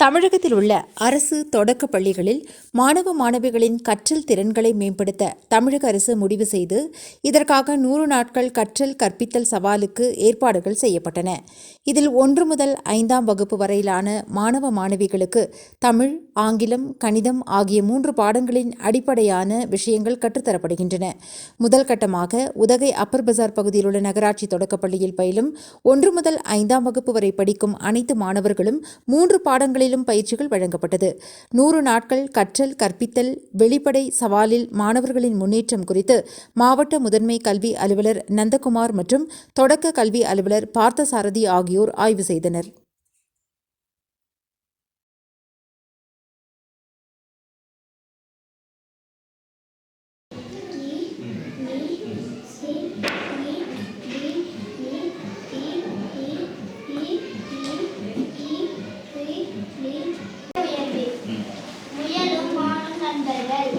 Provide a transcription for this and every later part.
தமிழகத்தில் உள்ள அரசு தொடக்க பள்ளிகளில் மாணவ மாணவிகளின் கற்றல் திறன்களை மேம்படுத்த தமிழக அரசு முடிவு செய்து இதற்காக நூறு நாட்கள் கற்றல் கற்பித்தல் சவாலுக்கு ஏற்பாடுகள் செய்யப்பட்டன. இதில் ஒன்று முதல் ஐந்தாம் வகுப்பு வரையிலான மாணவ மாணவிகளுக்கு தமிழ் ஆங்கிலம் கணிதம் ஆகிய மூன்று பாடங்களின் அடிப்படையான விஷயங்கள் கற்றுத்தரப்படுகின்றன. முதல் கட்டமாக உதகை அப்பர் பஜார் பகுதியில் உள்ள நகராட்சி தொடக்கப்பள்ளியில் பயிலும் ஒன்று முதல் ஐந்தாம் வகுப்பு வரை படிக்கும் அனைத்து மாணவர்களும் மூன்று பாடங்களிலும் பயிற்சிகள் வழங்கப்பட்டது. நூறு நாட்கள் கற்றல் கற்பித்தல் வெளிப்படை சவாலில் மாணவர்களின் முன்னேற்றம் குறித்து மாவட்ட முதன்மை கல்வி அலுவலர் நந்தகுமார் மற்றும் தொடக்க கல்வி அலுவலர் பார்த்தசாரதி ஆகியோர் ஆய்வு செய்தனர். நண்பர்கள்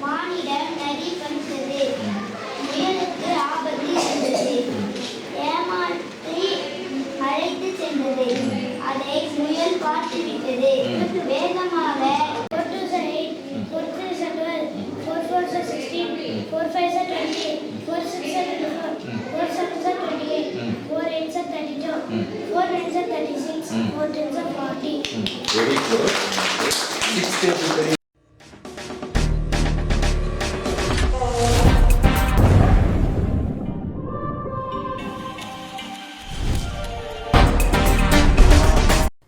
மானிடம் நரி கண்டது முயலுக்கு ஆபத்து இருந்தது ஏமாற்றி அழைத்து சென்றது அதை முயல் பார்த்துவிட்டது வேகமாக nines are thirty-six, four tens are forty. Very good. Six table very